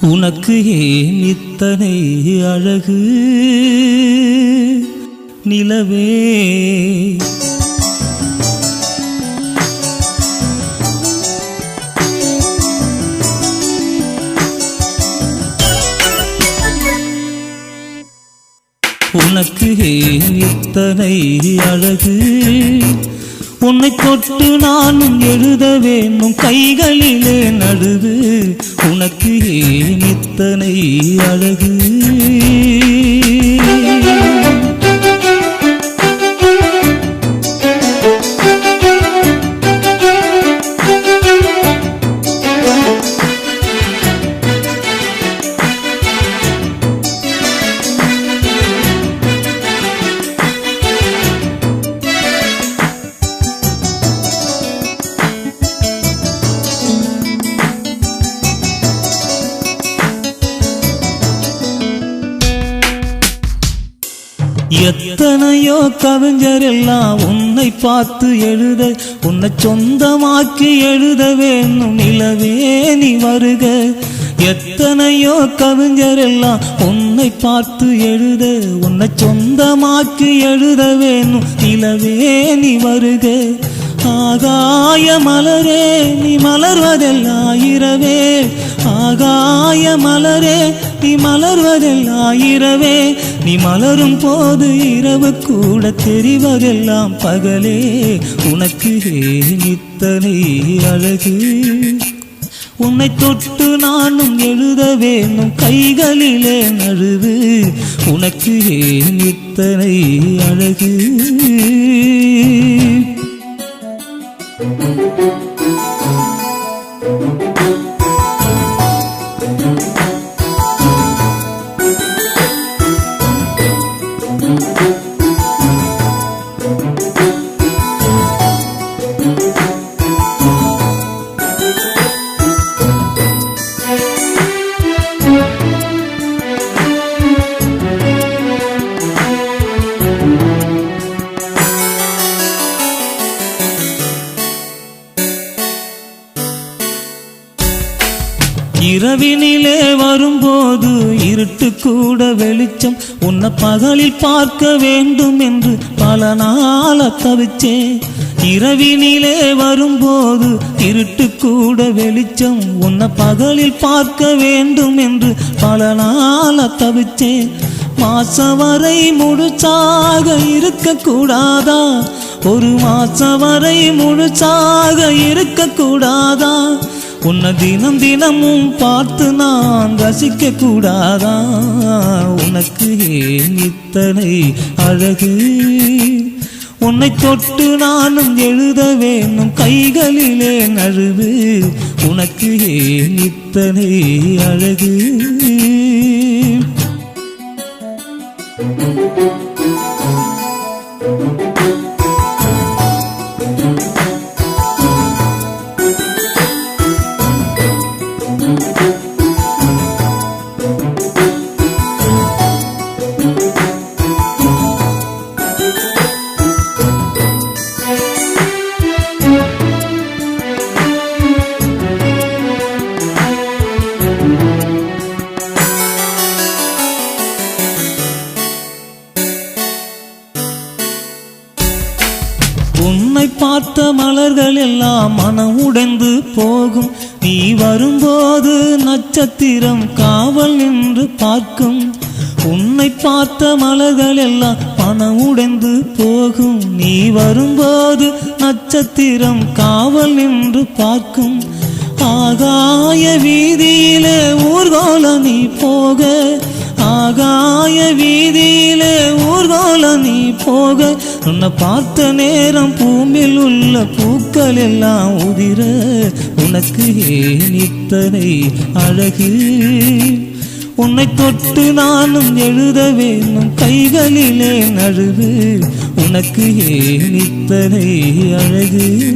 உனக்கு ஏன் இத்தனை அழகு? நிலவே. உனக்கு ஏன் இத்தனை அழகு? உன்னை தொட்டு நானும் எழுத வேணும் கைகளிலே நடுது உனக்கு ஏன் இத்தனை அழகு? எத்தனையோ கவிஞர் எல்லாம் உன்னை பார்த்து எழுத உன்னை சொந்தமாக்கி எழுத வேணும் நிலவே நீ வருக. எத்தனையோ கவிஞர் எல்லாம் உன்னை பார்த்து எழுத உன்னை சொந்தமாக்கி எழுத வேணும் நிலவே நீ வருக. ஆகாய மலரே நீ மலர்வதெல்லாம் இரவே. ஆகாய மலரே நீ மலர்வதெல்லாம் இரவே. நீ மலரும் போது இரவு கூட தெரிவதெல்லாம் பகலே. உனக்கு நித்தனை அழகு. உன்னை தொட்டு நானும் எழுத வேணும் கைகளிலே நழுவு. உனக்கு நித்தனை அழகு. thank you இத்தனை அழகு இரவினிலே வரும்போது இருட்டு கூட வெளிச்சம் உன்னை பகலில் பார்க்க வேண்டும் என்று பல நாள தவிச்சேன் இரவினிலே வரும்போது இருட்டு கூட வெளிச்சம் உன்னை பகலில் பார்க்க வேண்டும் என்று பல நாள தவிச்சேன் மாசம் வரை முழுச்சாக இருக்கக்கூடாதா? ஒரு மாசம் வரை முழுச்சாக இருக்கக்கூடாதா? உன்னை தினம் தினமும் பார்த்து நான் ரசிக்க கூடாதா உனக்கு ஏன் இத்தனை அழகு? உன்னை தொட்டு நானும் எழுத வேணும் கைகளிலே நழுவு. உனக்கு ஏன் இத்தனை அழகு? உன்னை பார்த்த மலர்கள் எல்லாம் மனம் உடைந்து போகும். நீ வரும்போது நட்சத்திரம் காவல் நின்று பார்க்கும். உன்னை பார்த்த மலர்கள் எல்லாம் மனம் உடைந்து போகும். நீ வரும்போது நட்சத்திரம் காவல் நின்று பார்க்கும். ஆகாய வீதியில ஊர்கோலம் நீ போக. ஆகாய வீதியில ஊர்கோலம் நீ போக. உன்னை பார்த்த நேரம் பூமியில் உள்ள பூக்கள் எல்லாம் உதிர. உனக்கு ஏன் இத்தனை அழகு? உன்னை தொட்டு நானும் எழுத வேணும் கைகளிலே நழுவு. உனக்கு ஏன் இத்தனை அழகு?